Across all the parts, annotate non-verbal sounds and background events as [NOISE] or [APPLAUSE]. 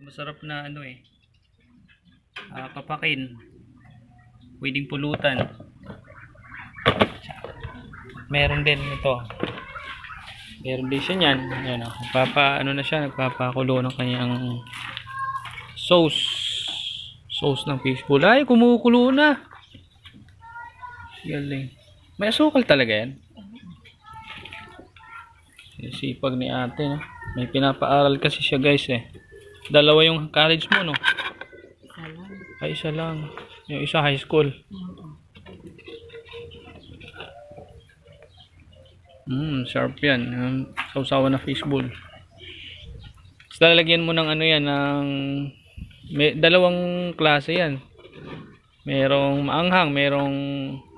Masarap na ano eh. Ah, papakin. Pwedeng pulutan. Meron din ito. Meron din siya niyan. Ayan o. Nagpapa, ano na siya, nagpapakulo ng kanyang sauce. Sauce ng fishbowl. Ay, kumukulo na. Galing. May asukal talaga yan. Sipag ni ate, no? May pinapaaral kasi siya, guys, eh. Dalawa yung college mo, no? Isa lang. Ay, isa lang. Yung isa high school. Hmm, sharp yan. Um, sausawa na fishbowl. Tapos lalagyan mo ng ano yan, ng... May, dalawang klase yan. Merong maanghang, merong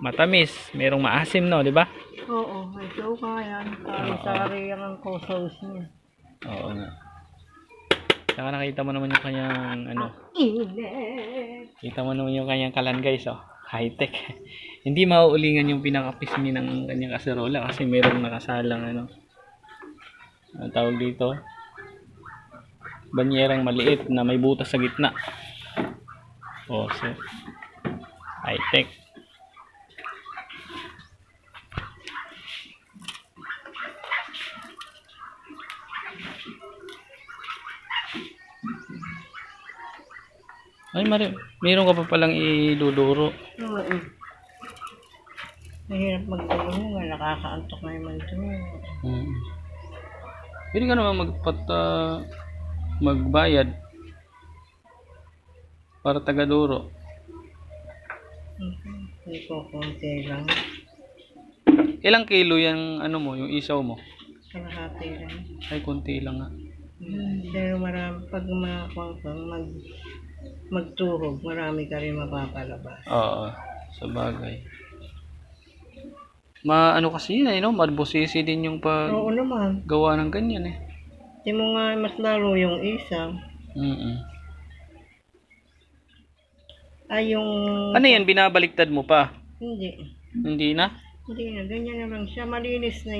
matamis, merong maasim, no? Di ba? Oo, may suka yan. Sari-sari ang sauce niya. Oo nga. Saka nakita mo naman yung kanyang, ano! Kita mo naman yung kanyang kalan guys, oh. High-tech. [LAUGHS] Hindi mauulingan yung pinaka-pisngi ng kanyang kaserola kasi mayroong nakasalang ano. Ang tawag dito? Banyerang maliit na may butas sa gitna. Oh, so high-tech. Ay, mari, mayroon ka pa palang iduduro. Oo. Mahirap magdulong nga, nakakaantok na yung manto. Hmm. Pwede ka naman magpat, ah, magbayad para taga-duro. Hindi ko konti lang. Ilang kilo yung ano mo, yung isaw mo? Kalahati lang. Ay, konti lang nga. Hmm. Pero marami, pag makakuha kang mag, magtuhog, marami ka rin mapapalabas. Oo, sa bagay. Ma, ano kasi yun eh, no? Marbusisi din yung Oo naman. paggawa ng ganyan eh. Di mo nga mas lalo yung isa. Mm Ay, yung... Ano yan, binabaliktad mo pa? Hindi. Hindi na? Hindi na, ganyan na lang siya. Malinis na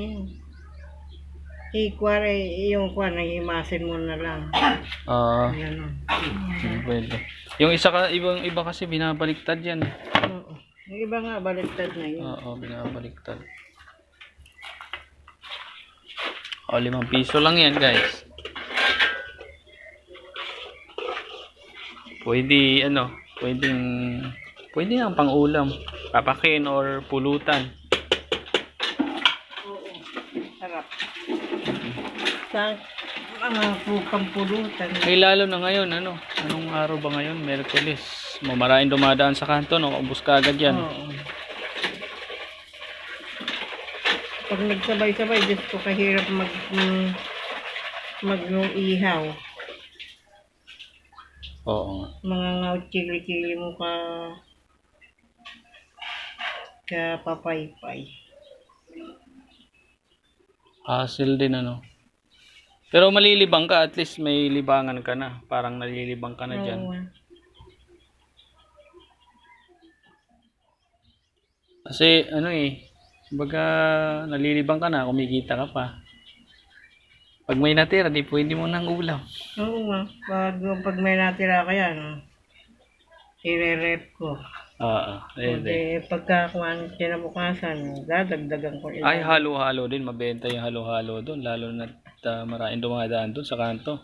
yun. Ikware, yung kwan, himasin mo na lang. [COUGHS] Ah, o. hindi pwede. Yung isa ka, ibang iba kasi binabaliktad yan. Oo. Yung iba nga, baliktad na yun. Oo, binabaliktad. O, limang piso lang yan, guys. Pwede, ano, pwedeng, pwede ang pang-ulam. Papakin or pulutan. Oo. Sarap. Sa mga pupang pulutan. Ay, lalo na ngayon, ano, anong araw ba ngayon? Merkulis. Mamarain dumadaan sa kanto, no? Ubus ka agad yan. Oo. Pag nagsabay-sabay, Diyos ko, kahirap mag... mag yung ihaw. Oo. Mga ngaw chili-chili mo ka... ka papaypay. Hassle din, ano. Pero malilibang ka, at least may libangan ka na. Parang nalilibang ka na dyan. Oo. Kasi ano eh, baga nalilibang ka na, kumikita ka pa. Pag may natira, di pwede mo nang ulam. Oo nga. Pag, pag may natira ka yan, i-rep ko. Oo, pwede. Hindi, pagkakuhan kinabukasan, dadagdagan ko ilan. Ay, halo-halo din. Mabenta yung halo-halo doon. Lalo na uh, maraming dumadaan doon sa kanto.